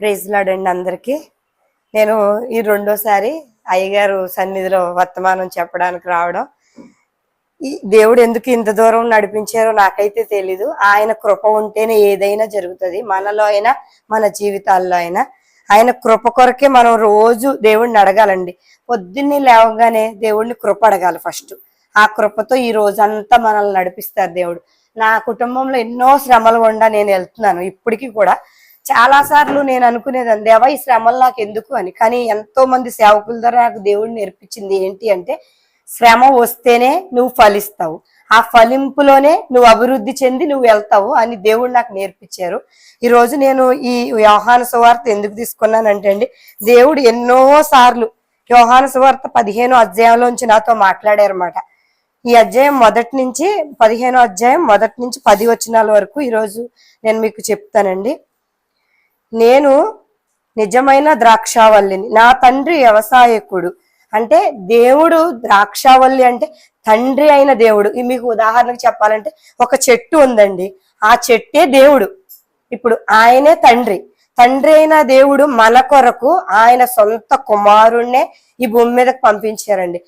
ప్రైజ్లాడండి అందరికీ. నేను ఈ రెండోసారి అయ్యగారు సన్నిధిలో వర్తమానం చెప్పడానికి రావడం. ఈ దేవుడు ఎందుకు ఇంత దూరం నడిపించారో నాకైతే తెలీదు. ఆయన కృప ఉంటేనే ఏదైనా జరుగుతుంది. మనలో అయినా మన జీవితాల్లో అయినా. ఆయన కృప కొరకే మనం రోజు దేవుడిని అడగాలండి. పొద్దున్నే లేవగానే దేవుడిని కృప అడగాలి ఫస్ట్. ఆ కృపతో ఈ రోజంతా మనల్ని నడిపిస్తారు దేవుడు. నా కుటుంబంలో ఎన్నో శ్రమలు గుండా నేను వెళ్తున్నాను. ఇప్పటికీ కూడా చాలా సార్లు నేను అనుకునేదాన్ని దేవా ఈ శ్రమలు నాకు ఎందుకు అని. కానీ ఎంతో మంది సేవకుల ద్వారా నాకు దేవుడు నేర్పించింది ఏంటి అంటే శ్రమ వస్తేనే నువ్వు ఫలిస్తావు. ఆ ఫలింపులోనే నువ్వు అభివృద్ధి చెంది నువ్వు వెళ్తావు అని దేవుడు నాకు నేర్పించారు. ఈ రోజు నేను ఈ వ్యవహాన సువార్త ఎందుకు తీసుకున్నానంటే అండి దేవుడు ఎన్నో సార్లు వ్యవహాన సువార్త పదిహేను అధ్యాయంలోంచి నాతో మాట్లాడారన్నమాట. ఈ అధ్యాయం మొదటి నుంచి పదిహేనో అధ్యాయం మొదటి నుంచి పది వచనాల వరకు ఈరోజు నేను మీకు చెప్తానండి. నేను నిజమైన ద్రాక్షావల్లిని నా తండ్రి వ్యవసాయకుడు. అంటే దేవుడు ద్రాక్షావల్లి అంటే తండ్రి అయిన దేవుడు. మీకు ఉదాహరణకు చెప్పాలంటే ఒక చెట్టు ఉందండి. ఆ చెట్టే దేవుడు. ఇప్పుడు ఆయనే తండ్రి. తండ్రి అయిన దేవుడు మన కొరకు ఆయన సొంత కుమారుణ్ణే ఈ భూమి మీదకి పంపించారండి.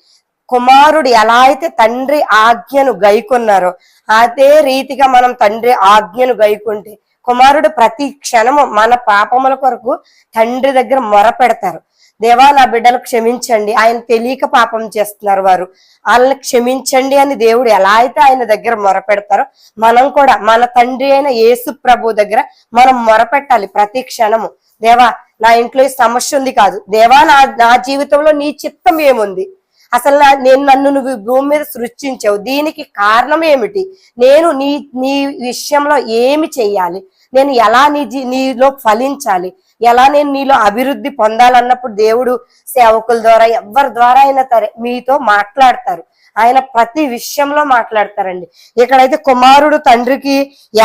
కుమారుడు ఎలా అయితే తండ్రి ఆజ్ఞను గైకొన్నారో అదే రీతిగా మనం తండ్రి ఆజ్ఞను గైకుంటే కుమారుడు ప్రతి క్షణము మన పాపముల కొరకు తండ్రి దగ్గర మొర పెడతారు. దేవా నా బిడ్డలు క్షమించండి. ఆయన తెలియక పాపం చేస్తున్నారు వారు. వాళ్ళని క్షమించండి అని దేవుడు ఎలా అయితే ఆయన దగ్గర మొర పెడతారో మనం కూడా మన తండ్రి అయిన యేసు ప్రభు దగ్గర మనం మొర పెట్టాలి ప్రతి క్షణము. దేవా నా ఇంట్లో ఈ సమస్య ఉంది కాదు. దేవా నా నా జీవితంలో నీ చిత్తం ఏముంది? అసలు నా- నేను నన్ను నువ్వు భూమి మీద సృష్టించావు. దీనికి కారణం ఏమిటి? నేను నీ నీ విషయంలో ఏమి చెయ్యాలి? నేను ఎలా నీ నీలో ఫలించాలి? ఎలా నేను నీలో అభివృద్ధి పొందాలన్నప్పుడు దేవుడు సేవకుల ద్వారా ఎవరి ద్వారా అయినా సరే మీతో మాట్లాడతారు. ఆయన ప్రతి విషయంలో మాట్లాడతారండి. ఇక్కడైతే కుమారుడు తండ్రికి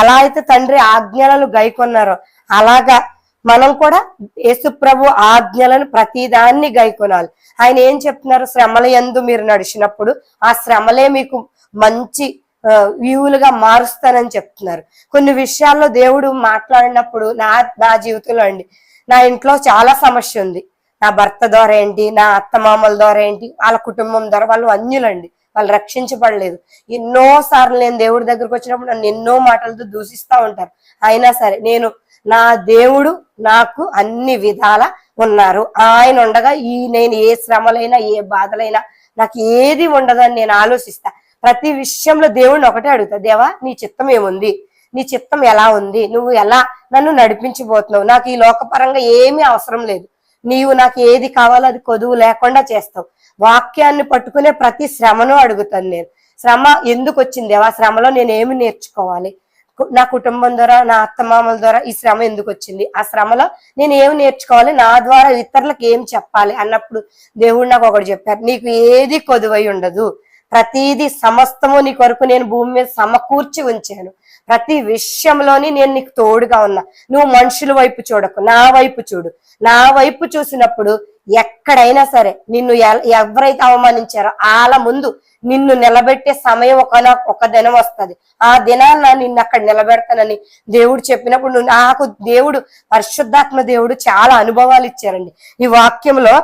ఎలా అయితే తండ్రి ఆజ్ఞలను గైకొన్నారో అలాగా మనం కూడా యేసుప్రభు ఆజ్ఞలను ప్రతిదాన్ని గైకొనాలి. ఆయన ఏం చెప్తున్నారు? శ్రమల ఎందు మీరు నడిచినప్పుడు ఆ శ్రమలే మీకు మంచి ఆ, వ్యూలుగా మారుస్తానని చెప్తున్నారు. కొన్ని విషయాల్లో దేవుడు మాట్లాడినప్పుడు నా నా జీవితంలో అండి నా ఇంట్లో చాలా సమస్య ఉంది. నా భర్త ద్వారా ఏంటి నా అత్తమామల ద్వారా ఏంటి వాళ్ళ కుటుంబం ద్వారా వాళ్ళు అన్యులండి వాళ్ళు రక్షించబడలేదు. ఎన్నో సార్లు నేను దేవుడి దగ్గరకు వచ్చినప్పుడు నన్ను ఎన్నో మాటలతో దూషిస్తా ఉంటారు. అయినా సరే నేను నా దేవుడు నాకు అన్ని విధాల ఉన్నారు. ఆయన ఉండగా ఈ నేను ఏ శ్రమలైనా ఏ బాధలైనా నాకు ఏది ఉండదని నేను ఆలోచిస్తా. ప్రతి విషయంలో దేవుడిని ఒకటే అడుగుతా దేవా నీ చిత్తం ఏముంది? నీ చిత్తం ఎలా ఉంది? నువ్వు ఎలా నన్ను నడిపించబోతున్నావు? నాకు ఈ లోకపరంగా ఏమీ అవసరం లేదు. నీవు నాకు ఏది కావాలో అది కొదువు లేకుండా చేస్తావు. వాక్యాన్ని పట్టుకునే ప్రతి శ్రమను అడుగుతాను నేను. శ్రమ ఎందుకు వచ్చింది ఆ శ్రమలో నేను ఏమి నేర్చుకోవాలి? కు- నా కుటుంబం ద్వారా నా అత్తమామల ద్వారా ఈ శ్రమ ఎందుకు వచ్చింది? ఆ శ్రమలో నేను ఏమి నేర్చుకోవాలి? నా ద్వారా ఇతరులకు ఏం చెప్పాలి? అన్నప్పుడు దేవుడు నాకు ఒకటి చెప్పారు నీకు ఏది కొదువై ఉండదు. ప్రతిదీ సమస్తము నీ కొరకు నేను భూమి మీద సమకూర్చి ఉంచాను. ప్రతి విషయంలోని నేను నీకు తోడుగా ఉన్నా. నువ్వు మనుషుల వైపు చూడకు నా వైపు చూడు. నా వైపు చూసినప్పుడు ఎక్కడైనా సరే నిన్ను ఎవరైతే అవమానించారో వాళ్ళ ముందు నిన్ను నిలబెట్టే సమయం ఒక ఒక దినం వస్తుంది. ఆ దినాన్న నిన్ను అక్కడ నిలబెడతానని దేవుడు చెప్పినప్పుడు నువ్వు నాకు దేవుడు పరిశుద్ధాత్మ దేవుడు చాలా అనుభవాలు ఇచ్చారండి. ఈ వాక్యంలో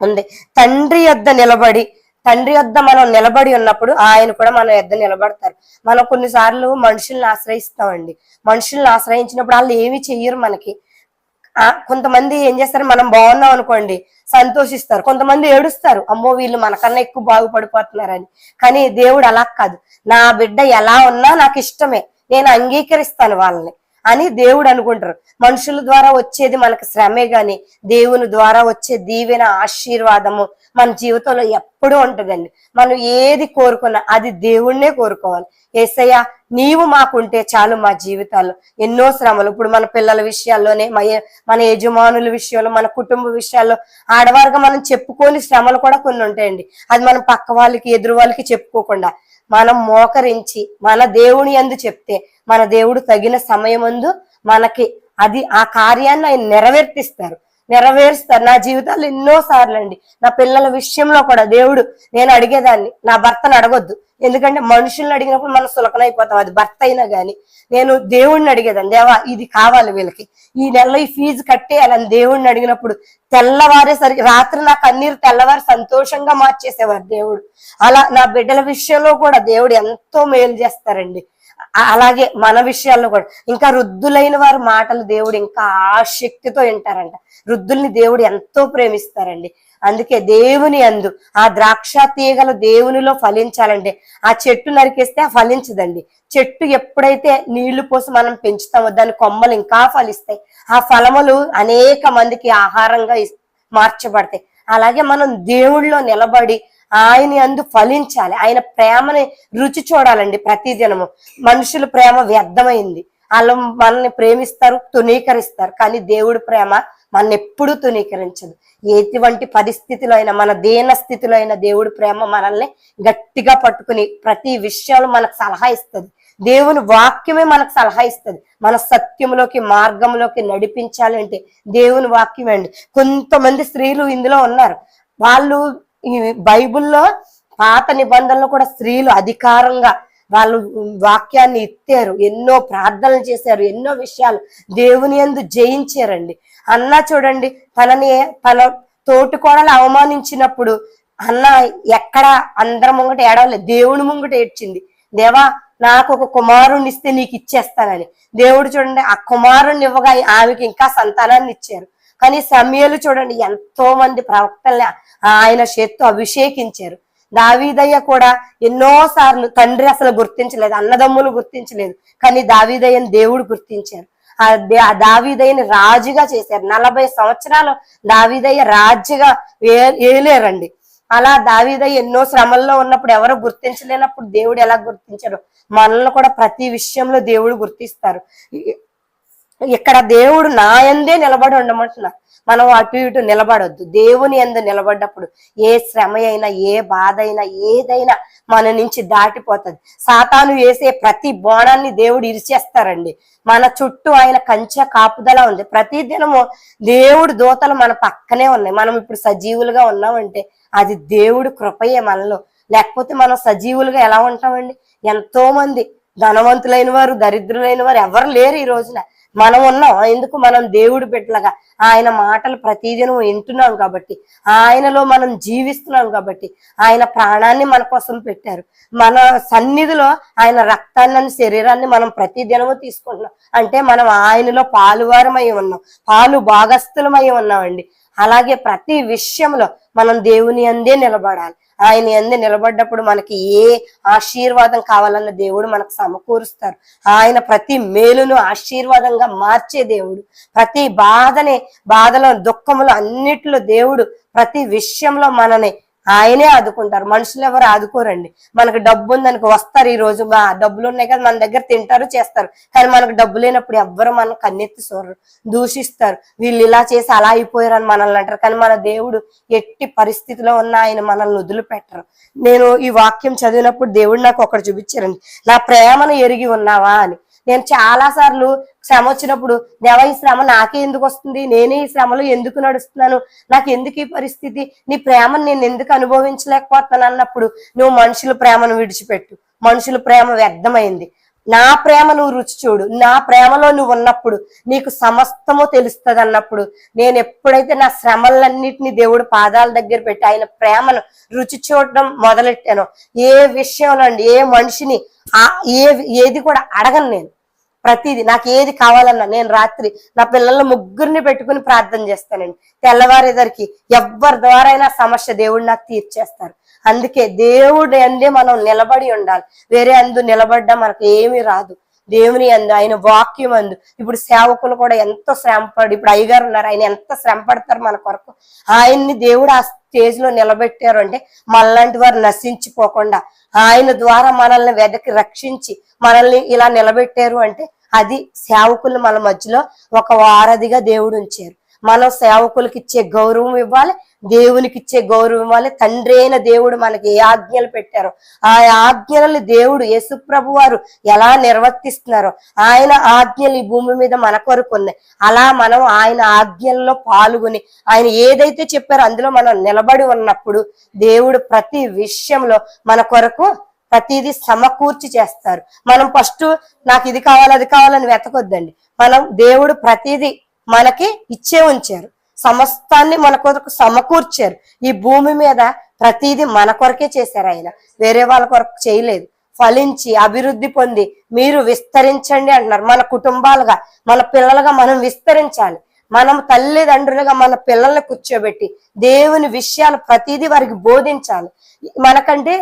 ఉంది. తండ్రి యొద్ద నిలబడి తండ్రి యొద్ద మనం నిలబడి ఉన్నప్పుడు ఆయన కూడా మన యొద్ద నిలబడతారు. మనం కొన్నిసార్లు మనుషుల్ని ఆశ్రయిస్తామండి. మనుషుల్ని ఆశ్రయించినప్పుడు వాళ్ళు ఏమి చెయ్యరు మనకి. ఆ కొంతమంది ఏం చేస్తారు? మనం బాగున్నాం అనుకోండి సంతోషిస్తారు. కొంతమంది ఏడుస్తారు అమ్మో వీళ్ళు మనకన్నా ఎక్కువ బాగుపడిపోతున్నారని. కానీ దేవుడు అలా కాదు. నా బిడ్డ ఎలా ఉన్నా నాకు ఇష్టమే. నేను అంగీకరిస్తాను వాళ్ళని. అని దేవుడు అనుకుంటారు. మనుషుల ద్వారా వచ్చేది మనకు శ్రమే గాని దేవుని ద్వారా వచ్చే దీవెన ఆశీర్వాదము మన జీవితంలో ఎప్పుడూ ఉంటుందండి. మనం ఏది కోరుకున్నా అది దేవుణ్ణే కోరుకోవాలి. ఏసయ్య నీవు మాకుంటే చాలు మా జీవితాల్లో ఎన్నో శ్రమలు. ఇప్పుడు మన పిల్లల విషయాల్లోనే మన మన యజమానుల విషయంలో మన కుటుంబ విషయాల్లో ఆడవారుగా మనం చెప్పుకోని శ్రమలు కూడా కొన్ని ఉంటాయండి. అది మనం పక్క వాళ్ళకి ఎదురు వాళ్ళకి చెప్పుకోకుండా. మనం మోకరించి మన దేవుని అందు చెప్తే మన దేవుడు తగిన సమయమందు మనకి అది ఆ కార్యాన్ని ఆయన నెరవేర్తిస్తారు నెరవేరుస్తారు. నా జీవితాలు ఎన్నో సార్లు అండి. నా పిల్లల విషయంలో కూడా దేవుడు నేను అడిగేదాన్ని. నా భర్తను అడగొద్దు. ఎందుకంటే మనుషుల్ని అడిగినప్పుడు మనం సులకనైపోతాం అది భర్త అయినా కానీ నేను దేవుణ్ణి అడిగేదాన్ని. దేవా ఇది కావాలి వీళ్ళకి. ఈ నెలలో ఈ ఫీజు కట్టేయాలని దేవుణ్ణి అడిగినప్పుడు తెల్లవారేసరికి రాత్రి నా కన్నీరు తెల్లవారి సంతోషంగా మార్చేసేవారు దేవుడు. అలా నా బిడ్డల విషయంలో కూడా దేవుడు ఎంతో మేలు చేస్తారండి. అలాగే మన విషయాల్లో కూడా. ఇంకా వృద్ధులైన వారి మాటలు దేవుడు ఇంకా ఆసక్తితో వింటారంట. వృద్ధుల్ని దేవుడు ఎంతో ప్రేమిస్తారండి. అందుకే దేవుని అందు ఆ ద్రాక్ష తీగలు దేవునిలో ఫలించాలంటే ఆ చెట్టు నరికేస్తే ఆ ఫలించదండి. చెట్టు ఎప్పుడైతే నీళ్ళు పోసి మనం పెంచుతామో దాని కొమ్మలు ఇంకా ఫలిస్తాయి. ఆ ఫలములు అనేక మందికి ఆహారంగా మార్చబడతాయి. అలాగే మనం దేవుళ్ళలో నిలబడి ఆయన అందు ఫలించాలి. ఆయన ప్రేమని రుచి చూడాలండి ప్రతి దినము మనుషుల ప్రేమ వ్యర్థమైంది. వాళ్ళు మనల్ని ప్రేమిస్తారు తునీకరిస్తారు కానీ దేవుడి ప్రేమ మన ఎప్పుడూ తునీకరించదు ఎటువంటి పరిస్థితిలో అయినా మన దీన స్థితిలో అయినా దేవుడి ప్రేమ మనల్ని గట్టిగా పట్టుకుని ప్రతి విషయంలో మనకు సలహా ఇస్తుంది. దేవుని వాక్యమే మనకు సలహా ఇస్తుంది. మన సత్యంలోకి మార్గంలోకి నడిపించాలి అంటే దేవుని వాక్యం అండి. కొంతమంది స్త్రీలు ఇందులో ఉన్నారు. వాళ్ళు బైబిల్లో పాత నిబంధనలు కూడా స్త్రీలు అధికారంగా వాళ్ళు వాక్యాన్ని ఎత్తారు. ఎన్నో ప్రార్థనలు చేశారు. ఎన్నో విషయాలు దేవుని యందు జయించారండి. అన్న చూడండి తనని తన తోటి కోడలు అవమానించినప్పుడు అన్న ఎక్కడ అందరం ముంగట ఏడవలేదు. దేవుని ముంగట ఏడ్చింది. దేవా నాకు ఒక కుమారుణ్ణి ఇస్తే నీకు ఇచ్చేస్తానని. దేవుడు చూడండి ఆ కుమారుణ్ణి ఇవ్వగా ఆమెకి ఇంకా సంతానాన్ని ఇచ్చారు. కానీ సమయలు చూడండి ఎంతో మంది ప్రవక్తల్ని ఆయన చేత్తో అభిషేకించారు. దావీదయ్య కూడా ఎన్నో సార్లు తండ్రి అసలు గుర్తించలేదు అన్నదమ్ములు గుర్తించలేదు కానీ దావీదయ్యని దేవుడు గుర్తించారు. ఆ దావీదయ్యని రాజుగా చేశారు. నలభై సంవత్సరాలు దావీదయ్య రాజుగా ఏలేరండి. అలా దావీదయ్య ఎన్నో శ్రమల్లో ఉన్నప్పుడు ఎవరు గుర్తించలేనప్పుడు దేవుడు ఎలా గుర్తించారు మనల్ని కూడా ప్రతి విషయంలో దేవుడు గుర్తిస్తారు. ఇక్కడ దేవుడు నా యందే నిలబడి ఉండమంటున్నా. మనం అటు ఇటు నిలబడొద్దు. దేవుని ఎందు నిలబడ్డప్పుడు ఏ శ్రమ అయినా ఏ బాధ అయినా ఏదైనా మన నుంచి దాటిపోతుంది. సాతాను వేసే ప్రతి బోణాన్ని దేవుడు ఇరిచేస్తారండి. మన చుట్టూ ఆయన కంచె కాపుదల ఉంది. ప్రతి దినము దేవుడు దూతలు మన పక్కనే ఉన్నాయి. మనం ఇప్పుడు సజీవులుగా ఉన్నామంటే అది దేవుడు కృపయే మనలో. లేకపోతే మనం సజీవులుగా ఎలా ఉంటామండి? ఎంతో మంది ధనవంతులైన వారు దరిద్రులైన వారు ఎవరు లేరు ఈ రోజున. మనం ఉన్నాం. ఎందుకు? మనం దేవుడు బిడ్డలుగా. ఆయన మాటలు ప్రతిదినం వింటున్నాం కాబట్టి. ఆయనలో మనం జీవిస్తున్నాం కాబట్టి. ఆయన ప్రాణాన్ని మన కోసం పెట్టారు. మన సన్నిధిలో ఆయన రక్తాన్ని శరీరాన్ని మనం ప్రతిదినము తీసుకుంటున్నాం. అంటే మనం ఆయనలో పాలువారమై ఉన్నాం. పాలు భాగస్థులమై ఉన్నామండి. అలాగే ప్రతి విషయంలో మనం దేవుని అందే నిలబడాలి. ఆయన అందే నిలబడ్డప్పుడు మనకి ఏ ఆశీర్వాదం కావాలన్న దేవుడు మనకు సమకూరుస్తారు. ఆయన ప్రతి మేలును ఆశీర్వాదంగా మార్చే దేవుడు. ప్రతి బాధని బాధలో దుఃఖములు అన్నిట్లో దేవుడు ప్రతి విషయంలో మనని ఆయనే ఆదుకుంటారు. మనుషులు ఎవరు ఆదుకోరండి. మనకు డబ్బు ఉందనుకో వస్తారు ఈ రోజు. మా డబ్బులు ఉన్నాయి కదా మన దగ్గర తింటారు చేస్తారు. కానీ మనకు డబ్బు లేనప్పుడు ఎవ్వరు మనం కన్నెత్తి చూడరు దూషిస్తారు. వీళ్ళు ఇలా చేసి అలా అయిపోయారు అని మనల్ని అంటారు. కానీ మన దేవుడు ఎట్టి పరిస్థితిలో ఉన్న ఆయన మనల్ని వదిలిపెట్టరు. నేను ఈ వాక్యం చదివినప్పుడు దేవుడు నాకు ఒకటి చూపించారండి. నా ప్రేమను ఎరిగి ఉన్నావా అని. నేను చాలా సార్లు శ్రమ వచ్చినప్పుడు దేవ ఈ శ్రమ నాకే ఎందుకు వస్తుంది? నేనే ఈ శ్రమలో ఎందుకు నడుస్తున్నాను? నాకు ఎందుకు ఈ పరిస్థితి? నీ ప్రేమను నేను ఎందుకు అనుభవించలేకపోతున్నాను? అన్నప్పుడు నువ్వు మనుషుల ప్రేమను విడిచిపెట్టు. మనుషుల ప్రేమ వ్యర్థమైంది. నా ప్రేమ నువ్వు రుచి చూడు. నా ప్రేమలో నువ్వు ఉన్నప్పుడు నీకు సమస్తము తెలుస్తుంది అన్నప్పుడు నేను ఎప్పుడైతే నా శ్రమలన్నిటిని దేవుడు పాదాల దగ్గర పెట్టి ఆయన ప్రేమను రుచి చూడడం మొదలెట్టానో ఏ విషయంలో అండి ఏ మనిషిని ఆ ఏ ఏది కూడా అడగను నేను. ప్రతిదీ. నాకు ఏది కావాలన్నా నేను రాత్రి నా పిల్లల ముగ్గురిని పెట్టుకుని ప్రార్థన చేస్తానండి. తెల్లవారేదరికి ఎవ్వరి ద్వారా అయినా సమస్య దేవుడు నాకు తీర్చేస్తారు. అందుకే దేవుడు అందే మనం నిలబడి ఉండాలి. వేరే అందు నిలబడ్డా మనకు ఏమీ రాదు. దేవుని అందు ఆయన వాక్యం అందు. ఇప్పుడు సేవకులు కూడా ఎంతో శ్రమపడి ఇప్పుడు అయ్యగారు ఉన్నారు ఆయన ఎంత శ్రమ పడతారు మన కొరకు? ఆయన్ని దేవుడు ఆ స్టేజ్లో నిలబెట్టారు అంటే మనలాంటి వారు నశించిపోకుండా ఆయన ద్వారా మనల్ని వెదకి రక్షించి మనల్ని ఇలా నిలబెట్టారు అంటే అది సేవకులు మన మధ్యలో ఒక వారధిగా దేవుడు ఉంచారు. మనం సేవకులకి ఇచ్చే గౌరవం ఇవ్వాలి దేవునికి ఇచ్చే గౌరవం ఇవ్వాలి. తండ్రి అయిన దేవుడు మనకి ఏ ఆజ్ఞలు పెట్టారో ఆ ఆజ్ఞలని దేవుడు యేసుప్రభు వారు ఎలా నిర్వర్తిస్తున్నారో ఆయన ఆజ్ఞలు ఈ భూమి మీద మన కొరకు ఉన్నాయి. అలా మనం ఆయన ఆజ్ఞల్లో పాల్గొని ఆయన ఏదైతే చెప్పారో అందులో మనం నిలబడి ఉన్నప్పుడు దేవుడు ప్రతి విషయంలో మన కొరకు ప్రతిదీ సమకూర్చి చేస్తారు. మనం ఫస్ట్ నాకు ఇది కావాలి అది కావాలని వెతకొద్దండి. మనం దేవుడు ప్రతిదీ మనకి ఇచ్చే ఉంచారు. సమస్తాన్ని మన కొరకు సమకూర్చారు. ఈ భూమి మీద ప్రతిదీ మన కొరకే చేశారు ఆయన. వేరే వాళ్ళ కొరకు చేయలేదు. ఫలించి అభివృద్ధి పొంది మీరు విస్తరించండి అంటున్నారు. మన కుటుంబాలుగా మన పిల్లలుగా మనం విస్తరించాలి. మనం తల్లిదండ్రులుగా మన పిల్లల్ని కూర్చోబెట్టి దేవుని విషయాలు ప్రతిదీ వారికి బోధించాలి. మనకంటే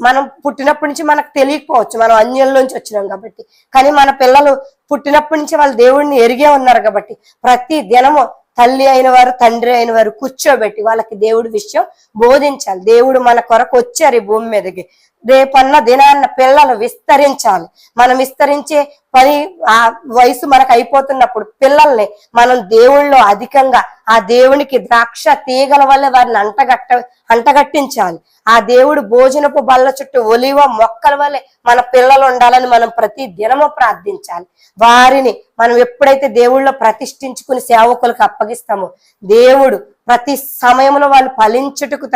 మనం పుట్టినప్పటి నుంచి మనకు తెలియకపోవచ్చు. మనం అన్యంలోంచి వచ్చినాం కాబట్టి. కానీ మన పిల్లలు పుట్టినప్పటి నుంచి వాళ్ళు దేవుడిని ఎరిగే ఉన్నారు కాబట్టి. ప్రతి దినము తల్లి అయిన వారు తండ్రి అయిన వారు కూర్చోబెట్టి వాళ్ళకి దేవుడి విషయం బోధించాలి. దేవుడు మన కొరకు వచ్చారు ఈ భూమి మీదకి. రేపన్న దినాన్న పిల్లలు విస్తరించాలి. మనం విస్తరించే పని ఆ వయసు మనకు అయిపోతున్నప్పుడు పిల్లల్ని మనం దేవుళ్ళలో అధికంగా ఆ దేవునికి ద్రాక్ష తీగల వల్ల వారిని అంటగట్ట అంటగట్టించాలి. ఆ దేవుడు భోజనపు బల్ల చుట్టూ ఒలివ మొక్కల వల్లే మన పిల్లలు ఉండాలని మనం ప్రతి దినము ప్రార్థించాలి. వారిని మనం ఎప్పుడైతే దేవుళ్ళో ప్రతిష్ఠించుకుని సేవకులకు అప్పగిస్తామో దేవుడు ప్రతి సమయంలో వాళ్ళు ఫలించుటకు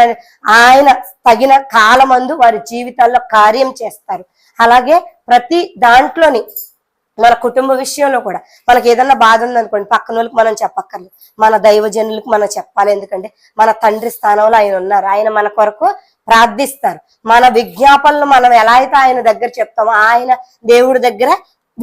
ఆయన తగిన కాలమందు వారి జీవితాల్లో కార్యం చేస్తారు. అలాగే ప్రతి దాంట్లోని మన కుటుంబ విషయంలో కూడా మనకి ఏదన్నా బాధ ఉందనుకోండి పక్కన వాళ్ళకి మనం చెప్పక్కర్లేదు. మన దైవజనులకు మనం చెప్పాలి. ఎందుకంటే మన తండ్రి స్థానంలో ఆయన ఉన్నారు. ఆయన మన కొరకు ప్రార్థిస్తారు. మన విజ్ఞాపనలు మనం ఎలా అయితే ఆయన దగ్గర చెప్తామో ఆయన దేవుడి దగ్గర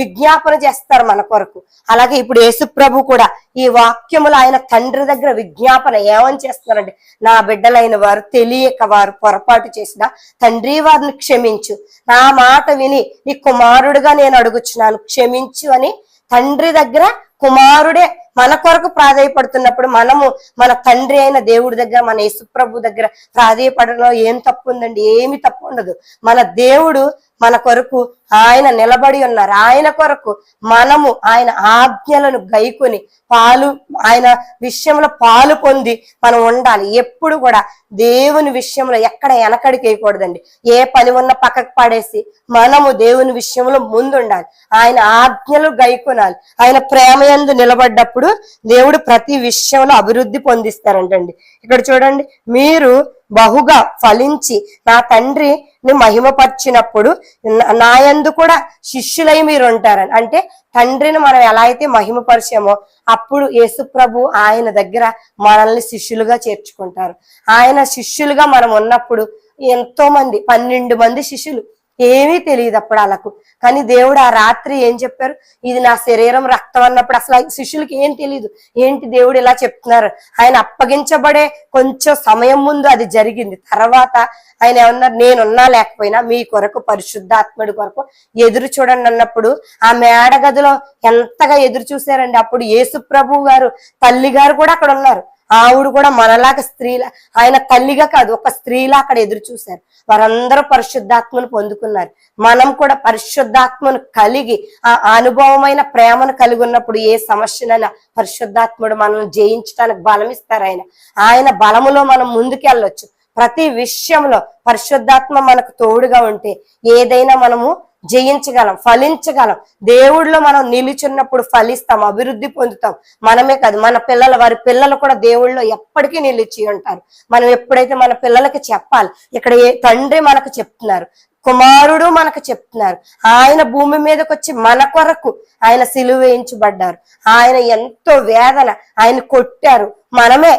విజ్ఞాపన చేస్తారు మన కొరకు. అలాగే ఇప్పుడు యేసు ప్రభు కూడా ఈ వాక్యములు ఆయన తండ్రి దగ్గర విజ్ఞాపన ఏమని చేస్తున్నారంటే నా బిడ్డలైన వారు తెలియక వారు పొరపాటు చేసిన తండ్రి వారిని క్షమించు. నా మాట విని నీ కుమారుడుగా నేను అడుగుచున్నాను క్షమించు అని తండ్రి దగ్గర కుమారుడే మన కొరకు ప్రాధాయపడుతున్నప్పుడు మనము మన తండ్రి అయిన దేవుడి దగ్గర మన యేసుప్రభు దగ్గర ప్రాధాయపడడంలో ఏం తప్పు ఉందండి? ఏమి తప్పు ఉండదు. మన దేవుడు మన కొరకు ఆయన నిలబడి ఉన్నారు. ఆయన కొరకు మనము ఆయన ఆజ్ఞలను గైకొని పాలు ఆయన విషయంలో పాలు పొంది మనం ఉండాలి. ఎప్పుడు కూడా దేవుని విషయంలో ఎక్కడ వెనకడికి వేయకూడదండి. ఏ పని ఉన్న పక్కకు పడేసి మనము దేవుని విషయంలో ముందుండాలి. ఆయన ఆజ్ఞలు గైకొనాలి. ఆయన ప్రేమ ఎందు నిలబడ్డప్పుడు దేవుడు ప్రతి విషయంలో అభివృద్ధి పొందిస్తారంటండి. ఇక్కడ చూడండి మీరు బహుగా ఫలించి నా తండ్రిని మహిమపరిచినప్పుడు నా- నాయందు కూడా శిష్యులై మీరు ఉంటారని అంటే తండ్రిని మనం ఎలా అయితే మహిమపరిచామో అప్పుడు యేసుప్రభు ఆయన దగ్గర మనల్ని శిష్యులుగా చేర్చుకుంటారు. ఆయన శిష్యులుగా మనం ఉన్నప్పుడు ఎంతో మంది పన్నెండు మంది శిష్యులు ఏమీ తెలియదు అప్పుడు వాళ్ళకు. కానీ దేవుడు ఆ రాత్రి ఏం చెప్పారు? ఇది నా శరీరం రక్తం అన్నప్పుడు అసలు శిష్యులకి ఏం తెలియదు ఏంటి దేవుడు ఇలా చెప్తున్నారు? ఆయన అప్పగించబడే కొంచెం సమయం ముందు అది జరిగింది. తర్వాత ఆయన ఏమన్నారు నేనున్నా లేకపోయినా మీ కొరకు పరిశుద్ధాత్ముడి కొరకు ఎదురు చూడండి అన్నప్పుడు ఆ మేడ గదిలో ఎంతగా ఎదురు చూశారండి. అప్పుడు యేసు ప్రభు గారు తల్లి గారు కూడా అక్కడ ఉన్నారు. ఆవిడ కూడా మనలాగా స్త్రీల ఆయన తల్లిగా కాదు ఒక స్త్రీలా అక్కడ ఎదురు చూశారు. వారందరూ పరిశుద్ధాత్మను పొందుకున్నారు. మనం కూడా పరిశుద్ధాత్మను కలిగి ఆ అనుభవమైన ప్రేమను కలిగి ఉన్నప్పుడు ఏ సమస్యనైనా పరిశుద్ధాత్ముడు మనం జయించడానికి బలం ఇస్తారు ఆయన. ఆయన బలములో మనం ముందుకెళ్ళొచ్చు ప్రతి విషయంలో పరిశుద్ధాత్మ మనకు తోడుగా ఉంటే ఏదైనా మనము జయించగలం ఫలించగలం. దేవుడిలో మనం నిలిచున్నప్పుడు ఫలిస్తాం అభివృద్ధి పొందుతాం. మనమే కాదు మన పిల్లల వారి పిల్లలు కూడా దేవుళ్ళలో ఎప్పటికీ నిలిచి ఉంటారు. మనం ఎప్పుడైతే మన పిల్లలకి చెప్పాలి ఇక్కడ ఏ తండ్రి మనకు చెప్తున్నారు కుమారుడు మనకు చెప్తున్నారు ఆయన భూమి మీదకి వచ్చి మన కొరకు ఆయన సిలువ వేయించబడ్డారు. ఆయన ఎంతో వేదన ఆయన కొట్టారు. మనమే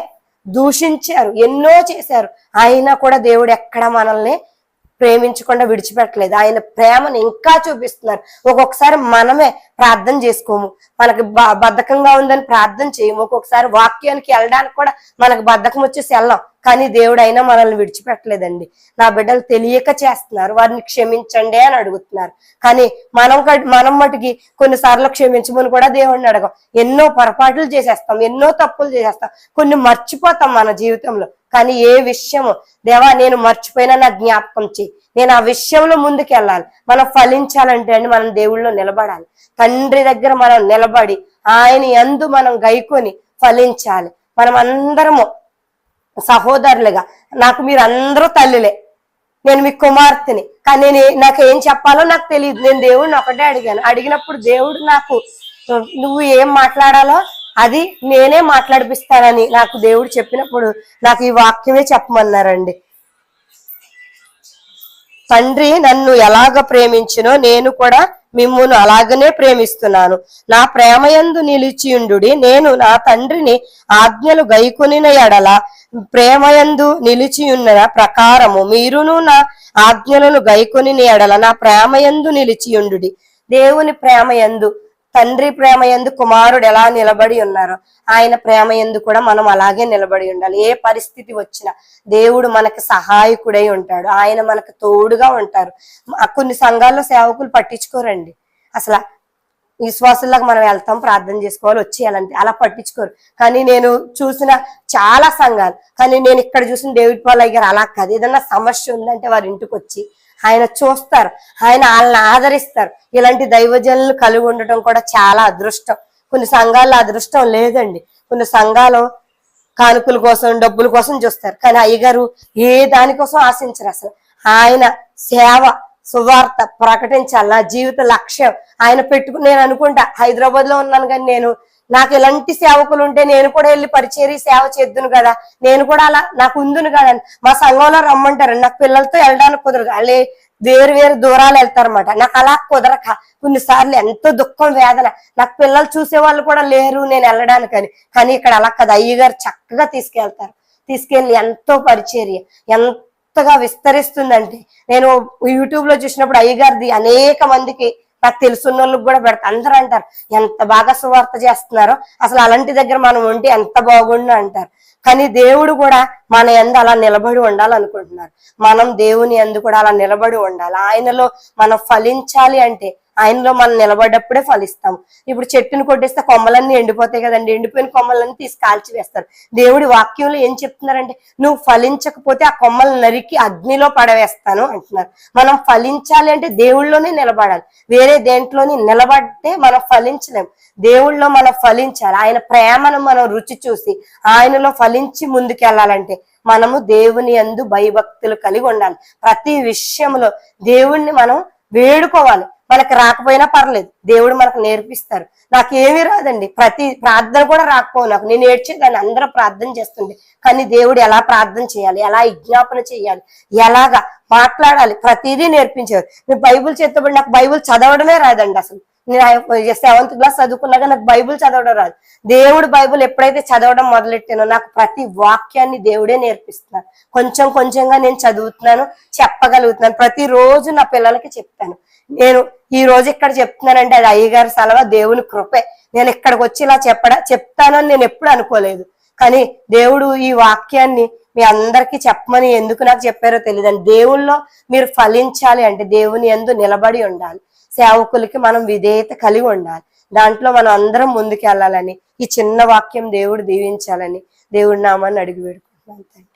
దూషించారు ఎన్నో చేశారు. అయినా కూడా దేవుడు ఎక్కడ మనల్ని ప్రేమించకుండా విడిచిపెట్టలేదు. ఆయన ప్రేమను ఇంకా చూపిస్తున్నారు. ఒక్కొక్కసారి మనమే ప్రార్థన చేసుకోము. మనకి బ- బద్ధకంగా ఉందని ప్రార్థన చేయము. ఒక్కొక్కసారి వాక్యానికి వెళ్ళడానికి కూడా మనకు బద్ధకం వచ్చేసి వెళ్ళాం. కానీ దేవుడైనా మనల్ని విడిచిపెట్టలేదండి. నా బిడ్డలు తెలియక చేస్తున్నారు. వారిని క్షమించండి అని అడుగుతున్నారు. కానీ మనం మనం మటుకి కొన్నిసార్లు క్షమించమని కూడా దేవుడిని అడగం. ఎన్నో పొరపాట్లు చేసేస్తాం ఎన్నో తప్పులు చేసేస్తాం. కొన్ని మర్చిపోతాం మన జీవితంలో. కానీ ఏ విషయము దేవా నేను మర్చిపోయినా నా జ్ఞాపకం చేయి నేను ఆ విషయంలో ముందుకెళ్ళాలి. మనం ఫలించాలంటే అండి మనం దేవుళ్ళో నిలబడాలి. తండ్రి దగ్గర మనం నిలబడి ఆయన ఎందు మనం గైకొని ఫలించాలి. మనం అందరము సహోదరులుగా. నాకు మీరు అందరూ తల్లులే. నేను మీ కుమార్తెని. కానీ నేను నాకు ఏం చెప్పాలో నాకు తెలియదు నేను దేవుడిని ఒకటే అడిగాను. అడిగినప్పుడు దేవుడు నాకు నువ్వు ఏం మాట్లాడాలో అది నేనే మాట్లాడిపిస్తానని నాకు దేవుడు చెప్పినప్పుడు నాకు ఈ వాక్యమే చెప్పమన్నారండి. తండ్రి నన్ను ఎలాగ ప్రేమించినో నేను కూడా మిమ్మును అలాగనే ప్రేమిస్తున్నాను. నా ప్రేమయందు నిలిచియుండు నేను నా తండ్రిని ఆజ్ఞలు గైకొనిన ఎడల ప్రేమయందు నిలిచియున్న ప్రకారము మీరును నా ఆజ్ఞలను గైకొని ఎడల నా ప్రేమయందు నిలిచియుండు దేవుని ప్రేమయందు తండ్రి ప్రేమ ఎందు కుమారుడు ఎలా నిలబడి ఉన్నారో ఆయన ప్రేమ ఎందు కూడా మనం అలాగే నిలబడి ఉండాలి. ఏ పరిస్థితి వచ్చినా దేవుడు మనకు సహాయకుడై ఉంటాడు. ఆయన మనకు తోడుగా ఉంటారు. కొన్ని సంఘాల్లో సేవకులు పట్టించుకోరండి. అసలు విశ్వాసులకు మనం వెళ్తాం ప్రార్థన చేసుకోవాలి వచ్చేయాలంటే అలా పట్టించుకోరు. కానీ నేను చూసిన చాలా సంఘాలు కానీ నేను ఇక్కడ చూసిన డేవిడ్ పాలయ్య గారు అలా కాదు. ఏదన్నా సమస్య ఉందంటే వారి ఇంటికి వచ్చి ఆయన చూస్తారు. ఆయన వాళ్ళని ఆదరిస్తారు. ఇలాంటి దైవజనులు కలిగి ఉండటం కూడా చాలా అదృష్టం. కొన్ని సంఘాల్లో అదృష్టం లేదండి. కొన్ని సంఘాలు కానుకల కోసం డబ్బుల కోసం చూస్తారు. కానీ అయ్యగారు ఏ దానికోసం ఆశించరు అసలు. ఆయన సేవ సువార్త ప్రకటించాలి. నా జీవిత లక్ష్యం. ఆయన పెట్టుకుని నేను అనుకుంటా హైదరాబాద్లో ఉన్నాను కానీ నేను నాకు ఎలాంటి సేవకులు ఉంటే నేను కూడా వెళ్ళి పరిచేరి సేవ చేద్దును కదా. నేను కూడా అలా నాకు ఉందును కదా మా సంఘంలో రమ్మంటారు. నాకు పిల్లలతో వెళ్ళడానికి కుదరదు. వాళ్ళే వేరు వేరు దూరాలు వెళ్తారన్నమాట. నాకు అలా కుదరక. కొన్నిసార్లు ఎంతో దుఃఖం వేదన. నాకు పిల్లలు చూసే వాళ్ళు కూడా లేరు నేను వెళ్ళడానికని కానీ ఇక్కడ అలా కదా. అయ్యగారు చక్కగా తీసుకెళ్తారు. తీసుకెళ్ళి ఎంతో పరిచర్య ఎంతగా విస్తరిస్తుందంటే. నేను యూట్యూబ్లో చూసినప్పుడు అయ్యగారిది అనేక మందికి నాకు తెలుసున్న వాళ్ళకి కూడా పెడతా. అందరూ అంటారు ఎంత బాగా సువార్త చేస్తున్నారో. అసలు అలాంటి దగ్గర మనం ఉంటే ఎంత బాగుండు అంటారు. కానీ దేవుడు కూడా మన ఎందు అలా నిలబడి ఉండాలనుకుంటున్నారు. మనం దేవుని ఎందు కూడా అలా నిలబడి ఉండాలి. ఆయనలో మనం ఫలించాలి అంటే ఆయనలో మనం నిలబడ్డప్పుడే ఫలిస్తాం. ఇప్పుడు చెట్టును కొట్టేస్తే కొమ్మలన్నీ ఎండిపోతాయి కదండి. ఎండిపోయిన కొమ్మలన్నీ తీసి కాల్చి వేస్తారు. దేవుడి వాక్యంలో ఏం చెప్తున్నారంటే నువ్వు ఫలించకపోతే ఆ కొమ్మలు నరికి అగ్నిలో పడవేస్తాను అంటున్నారు. మనం ఫలించాలి అంటే దేవుళ్ళలోనే నిలబడాలి. వేరే దేంట్లోని నిలబడితే మనం ఫలించలేం. దేవుళ్ళలో మనం ఫలించాలి. ఆయన ప్రేమను మనం రుచి చూసి ఆయనలో ఫలించి ముందుకెళ్ళాలంటే మనము దేవుని యందు భయభక్తులు కలిగి ఉండాలి. ప్రతి విషయంలో దేవుణ్ణి మనం వేడుకోవాలి. మనకు రాకపోయినా పర్లేదు. దేవుడు మనకు నేర్పిస్తారు. నాకు ఏమీ రాదండి. ప్రతి ప్రార్థన కూడా రాకపోవు నాకు. నేను ఏడ్చేదాన్ని. అందరూ ప్రార్థన చేస్తుండే. కానీ దేవుడు ఎలా ప్రార్థన చేయాలి? ఎలా విజ్ఞాపన చేయాలి? ఎలాగా మాట్లాడాలి? ప్రతిదీ నేర్పించారు నేను బైబుల్ చేతబడి నాకు బైబుల్ చదవడమే రాదండి అసలు. నేను సెవెంత్ క్లాస్ చదువుకున్నాక నాకు బైబుల్ చదవడం రాదు. దేవుడు బైబుల్ ఎప్పుడైతే చదవడం మొదలెట్టానో నాకు ప్రతి వాక్యాన్ని దేవుడే నేర్పిస్తున్నారు కొంచెం కొంచెంగా నేను చదువుతున్నాను చెప్పగలుగుతున్నాను. ప్రతి రోజు నా పిల్లలకి చెప్తాను. నేను ఈ రోజు ఇక్కడ చెప్తున్నానంటే అది అయ్యగారి సలవా దేవుని కృపే. నేను ఇక్కడికి వచ్చి ఇలా చెప్పడా చెప్తానని నేను ఎప్పుడు అనుకోలేదు. కానీ దేవుడు ఈ వాక్యాన్ని మీ అందరికీ చెప్పమని ఎందుకు నాకు చెప్పారో తెలియదండి దేవుల్లో మీరు ఫలించాలి అంటే దేవుని ఎందు నిలబడి ఉండాలి. సేవకులకి మనం విధేయత కలిగి ఉండాలి దాంట్లో మనం అందరం ముందుకు వెళ్ళాలని ఈ చిన్న వాక్యం దేవుడు దీవించాలని దేవుడి నామాన్ని అడిగి వేడుకుంటున్నాను తండ్రి.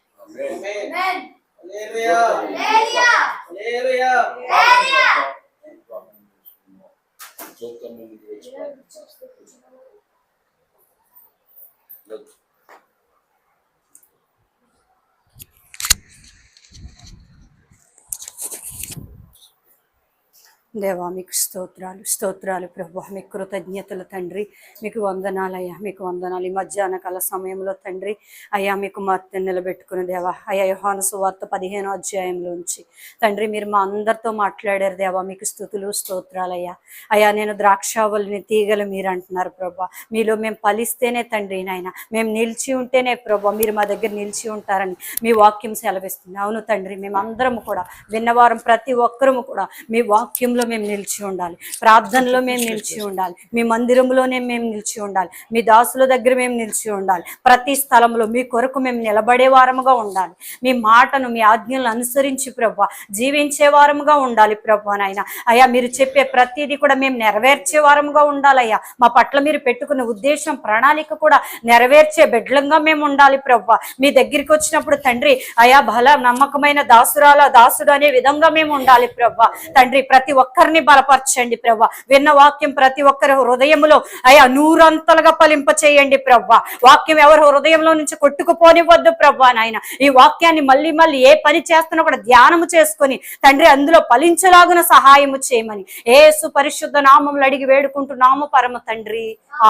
దేవా మీకు స్తోత్రాలు స్తోత్రాలు ప్రభు. మీకు కృతజ్ఞతలు తండ్రి. మీకు వందనాలయ్యా మీకు వందనాలు. ఈ మధ్యాహ్న కాల సమయంలో తండ్రి అయ్యా మీకు మార్తె నిలబెట్టుకుని దేవా అయ్యా యోహాను సువార్త పదిహేనో అధ్యాయంలోంచి. తండ్రి మీరు మా అందరితో మాట్లాడారు దేవా మీకు స్థుతులు స్తోత్రాలయ్యా అయ్యా. నేను ద్రాక్షావల్ని తీగలు మీరు అంటున్నారు ప్రభా. మీలో మేము ఫలిస్తేనే తండ్రి నాయన. మేము నిలిచి ఉంటేనే ప్రభా మీరు మా దగ్గర నిలిచి ఉంటారని మీ వాక్యం సెలవిస్తుంది. అవును తండ్రి మేము అందరం కూడా విన్నవారం ప్రతి ఒక్కరము కూడా మీ వాక్యంలో మేము నిలిచి ఉండాలి. ప్రార్థనలో మేము నిలిచి ఉండాలి. మీ మందిరంలోనే మేము నిలిచి ఉండాలి. మీ దాసుల దగ్గర మేము నిలిచి ఉండాలి. ప్రతి స్థలంలో మీ కొరకు మేము నిలబడే వారముగా ఉండాలి. మీ మాటను మీ ఆజ్ఞలను అనుసరించి ప్రభు జీవించే వారముగా ఉండాలి ప్రభా నాయన. అయ్యా మీరు చెప్పే ప్రతిదీ కూడా మేము నెరవేర్చే వారముగా ఉండాలయ్యా. మా పట్ల మీరు పెట్టుకున్న ఉద్దేశం ప్రణాళిక కూడా నెరవేర్చే బిడ్డలంగా మేము ఉండాలి ప్రభు. మీ దగ్గరికి వచ్చినప్పుడు తండ్రి అయా బల నమ్మకమైన దాసురాల దాసుడు అనే విధంగా మేము ఉండాలి ప్రభు. తండ్రి ప్రతి ఒక్క ఒక్కరిని బలపరచండి ప్రవ్వ. విన్న వాక్యం ప్రతి ఒక్కరి హృదయములో అయ్యా నూరంతలుగా ఫలింప చేయండి ప్రభా వాక్యం ఎవరి హృదయంలో నుంచి కొట్టుకుపోనివ్వద్దు ప్రభా నాయన. ఈ వాక్యాన్ని మళ్ళీ మళ్ళీ ఏ పని చేస్తున్నా కూడా ధ్యానము చేసుకొని తండ్రి అందులో ఫలించలాగున సహాయము చేయమని. ఏసు పరిశుద్ధ నామములు అడిగి వేడుకుంటున్నాము పరమ తండ్రి.